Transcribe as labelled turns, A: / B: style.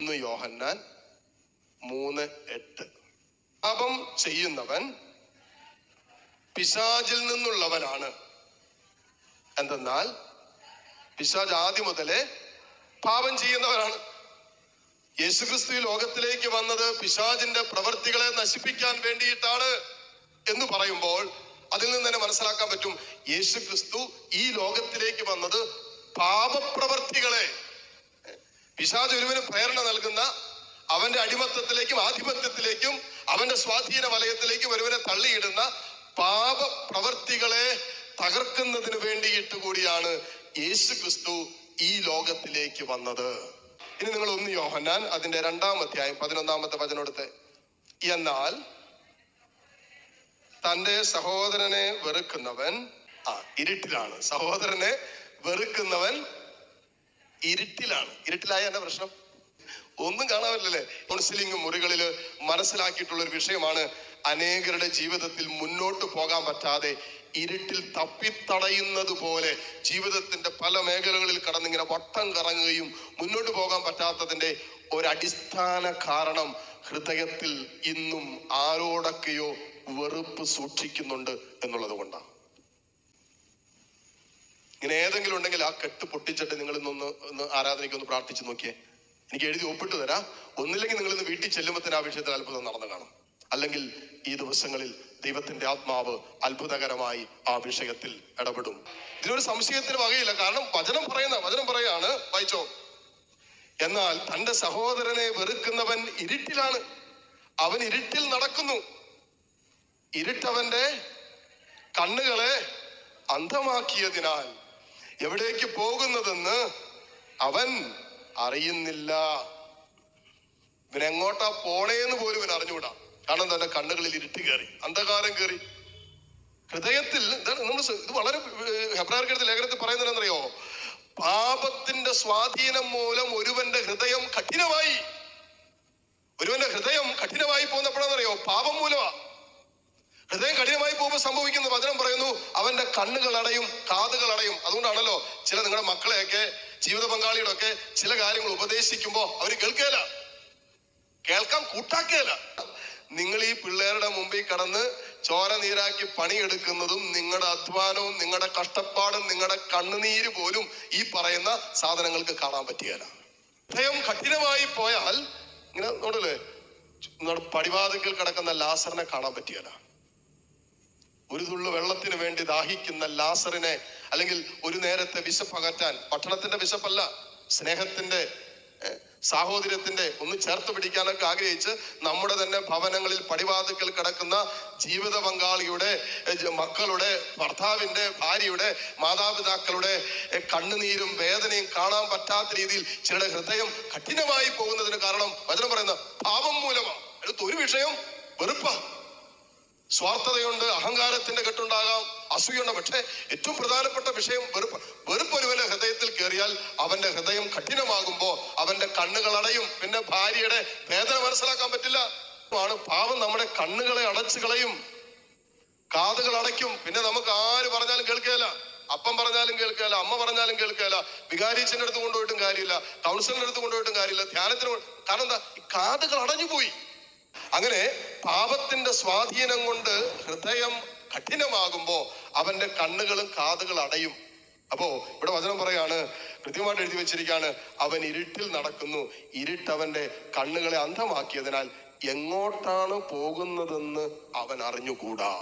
A: ഒന്ന് യോഹന്നാൻ മൂന്ന് എട്ട്. പാപം ചെയ്യുന്നവൻ പിശാചിൽ നിന്നുള്ളവനാണ്. എന്തെന്നാൽ പിശാജ് ആദ്യം മുതലേ പാപം ചെയ്യുന്നവരാണ്. യേശുക്രിസ്തു ലോകത്തിലേക്ക് വന്നത് പിശാജിന്റെ പ്രവൃത്തികളെ നശിപ്പിക്കാൻ വേണ്ടിയിട്ടാണ് എന്ന് പറയുമ്പോൾ അതിൽ നിന്ന് തന്നെ മനസ്സിലാക്കാൻ പറ്റും യേശുക്രിസ്തു ഈ ലോകത്തിലേക്ക് വന്നത് പാപപ്രവർത്തികളെ പിശാജ് ഒരുവന് പ്രേരണ നൽകുന്ന അവന്റെ അടിമത്തത്തിലേക്കും ആധിപത്യത്തിലേക്കും അവന്റെ സ്വാധീന വലയത്തിലേക്കും ഒരുവനെ തള്ളിയിടുന്ന പാപ പ്രവർത്തികളെ തകർക്കുന്നതിന് വേണ്ടിയിട്ട് കൂടിയാണ് യേശു ക്രിസ്തു ഈ ലോകത്തിലേക്ക് വന്നത്. ഇനി നിങ്ങൾ ഒന്ന് യോഹന്നാൻ അതിന്റെ രണ്ടാം അധ്യായം പതിനൊന്നാമത്തെ വചനമെടുത്ത് എന്നാൽ തന്റെ സഹോദരനെ വെറുക്കുന്നവൻ ആ ഇരുട്ടിലാണ്. സഹോദരനെ വെറുക്കുന്നവൻ ഇരുട്ടിലാണ്. ഇരുട്ടിലായ എന്റെ പ്രശ്നം? ഒന്നും കാണാറില്ലല്ലേ കൗൺസിലിംഗ് മുറികളിൽ മനസ്സിലാക്കിയിട്ടുള്ള ഒരു വിഷയമാണ് അനേകരുടെ ജീവിതത്തിൽ മുന്നോട്ട് പോകാൻ പറ്റാതെ ഇരുട്ടിൽ തപ്പിത്തടയുന്നത് പോലെ ജീവിതത്തിന്റെ പല മേഖലകളിൽ കടന്നിങ്ങനെ വട്ടം കറങ്ങുകയും മുന്നോട്ട് പോകാൻ പറ്റാത്തതിന്റെ ഒരടിസ്ഥാന കാരണം ഹൃദയത്തിൽ ഇന്നും ആരോടൊക്കെയോ വെറുപ്പ് സൂക്ഷിക്കുന്നുണ്ട് എന്നുള്ളത് കൊണ്ടാണ്. ഇങ്ങനെ ഏതെങ്കിലും ഉണ്ടെങ്കിൽ ആ കെട്ട് പൊട്ടിച്ചിട്ട് നിങ്ങൾ ഇന്നൊന്ന് ഒന്ന് ആരാധനയ്ക്ക് ഒന്ന് പ്രാർത്ഥിച്ചു നോക്കിയേ. എനിക്ക് എഴുതി ഒപ്പിട്ട് തരാം. ഒന്നില്ലെങ്കിൽ നിങ്ങൾ ഇന്ന് വീട്ടിൽ ചെല്ലുമ്പോൾ തന്നെ ആ വിഷയത്തിൽ അത്ഭുതം നടന്നു കാണും. അല്ലെങ്കിൽ ഈ ദിവസങ്ങളിൽ ദൈവത്തിന്റെ ആത്മാവ് അത്ഭുതകരമായി ആ വിഷയത്തിൽ ഇടപെടും. ഇതിനൊരു സംശയത്തിന് വകയില്ല. കാരണം വചനം പറയുന്ന വചനം പറയാണ് വായിച്ചോ. എന്നാൽ തന്റെ സഹോദരനെ വെറുക്കുന്നവൻ ഇരുട്ടിലാണ്. അവൻ ഇരുട്ടിൽ നടക്കുന്നു. ഇരുട്ടവന്റെ കണ്ണുകളെ അന്ധമാക്കിയതിനാൽ എവിടേക്ക് പോകുന്നതെന്ന് അവൻ അറിയുന്നില്ല. ഇവനെങ്ങോട്ടാ പോണേന്ന് പോലും ഇവൻ അറിഞ്ഞുകൂടാ. കാരണം തന്റെ കണ്ണുകളിൽ ഇരുട്ട് കയറി. അന്ധകാരം കയറി. ഹൃദയത്തിൽ നമ്മൾ ഇത് വളരെ ഹെബ്രാർക്കെടുത്ത് ലേഖനത്തിൽ പറയുന്നത് എന്നറിയോ പാപത്തിന്റെ സ്വാധീനം മൂലം ഒരുവന്റെ ഹൃദയം കഠിനമായി. ഒരുവന്റെ ഹൃദയം കഠിനമായി പോകുന്നപ്പോഴാണെന്നറിയോ? പാപം മൂലമാ. ഹൃദയം കഠിനമായി പോകുമ്പോൾ സംഭവിക്കുന്ന. വചനം പറയുന്നു അവന്റെ കണ്ണുകൾ അടയും കാതുകൾ അടയും. അതുകൊണ്ടാണല്ലോ ചില നിങ്ങളുടെ മക്കളെയൊക്കെ ജീവിത പങ്കാളിയുടെ ഒക്കെ ചില കാര്യങ്ങൾ ഉപദേശിക്കുമ്പോൾ അവർ കേൾക്കേല കേൾക്കാൻ കൂട്ടാക്കേല നിങ്ങൾ ഈ പിള്ളേരുടെ മുമ്പിൽ കടന്ന് ചോര നീരാക്കി പണിയെടുക്കുന്നതും നിങ്ങളുടെ അധ്വാനവും നിങ്ങളുടെ കഷ്ടപ്പാടും നിങ്ങളുടെ കണ്ണുനീര് പോലും ഈ പറയുന്ന സാധനങ്ങൾക്ക് കാണാൻ പറ്റുകയില്ല. ഹൃദയം കഠിനമായി പോയാൽ ഇങ്ങനെ നോടല്ലേ നമ്മുടെ പടിവാതിക്കൽ കിടക്കുന്ന ലാസറിനെ കാണാൻ പറ്റുകയില്ല. ഒരു തുള്ളു വെള്ളത്തിന് വേണ്ടി ദാഹിക്കുന്ന ലാസറിനെ അല്ലെങ്കിൽ ഒരു നേരത്തെ വിശപ്പകറ്റാൻ പട്ടണത്തിന്റെ വിശപ്പല്ല സ്നേഹത്തിന്റെ സാഹോദര്യത്തിന്റെ ഒന്ന് ചേർത്ത് പിടിക്കാനൊക്കെ ആഗ്രഹിച്ച് നമ്മുടെ തന്നെ ഭവനങ്ങളിൽ പടിവാതുക്കൽ കിടക്കുന്ന ജീവിത പങ്കാളിയുടെ മക്കളുടെ ഭർത്താവിന്റെ ഭാര്യയുടെ മാതാപിതാക്കളുടെ കണ്ണുനീരും വേദനയും കാണാൻ പറ്റാത്ത രീതിയിൽ ചിലരുടെ ഹൃദയം കഠിനമായി പോകുന്നതിന് കാരണം വചനം പറയുന്ന പാപം മൂലമാണ്. അടുത്ത ഒരു വിഷയം വെറുപ്പാ. സ്വാർത്ഥതയുണ്ട് അഹങ്കാരത്തിന്റെ കെട്ടുണ്ടാകാം അസൂയുണ്ട്. പക്ഷേ ഏറ്റവും പ്രധാനപ്പെട്ട വിഷയം വെറുപ്പ് വെറുപ്പൊരുവന്റെ ഹൃദയത്തിൽ കയറിയാൽ അവന്റെ ഹൃദയം കഠിനമാകുമ്പോ അവന്റെ കണ്ണുകൾ അടയും. പിന്നെ ഭാര്യയുടെ വേദന മനസ്സിലാക്കാൻ പറ്റില്ല. ആണ് പാവം നമ്മുടെ കണ്ണുകളെ അടച്ചു കളയും. കാതുകൾ അടയ്ക്കും. പിന്നെ നമുക്ക് ആര് പറഞ്ഞാലും കേൾക്കുകയില്ല. അപ്പം പറഞ്ഞാലും കേൾക്കുകയില്ല അമ്മ പറഞ്ഞാലും കേൾക്കുകയില്ല. വികാരീച്ചന്റെ അടുത്ത് കൊണ്ടുപോയിട്ടും കാര്യമില്ല. കൗൺസിലിന്റെ അടുത്ത് കൊണ്ടുപോയിട്ടും കാര്യമില്ല. ധ്യാനത്തിന് കാരണം എന്താ? കാതുകൾ അടഞ്ഞുപോയി. അങ്ങനെ പാപത്തിന്റെ സ്വാധീനം കൊണ്ട് ഹൃദയം കഠിനമാകുമ്പോൾ അവന്റെ കണ്ണുകളും കാതുകൾ അടയും. അപ്പോ ഇവിടെ വചനം പറയാണ് കൃത്യമായിട്ട് എഴുതി വെച്ചിരിക്കുകയാണ് അവൻ ഇരുട്ടിൽ നടക്കുന്നു. ഇരുട്ട് അവന്റെ കണ്ണുകളെ അന്ധമാക്കിയതിനാൽ എങ്ങോട്ടാണ് പോകുന്നതെന്ന് അവൻ അറിഞ്ഞുകൂടാ.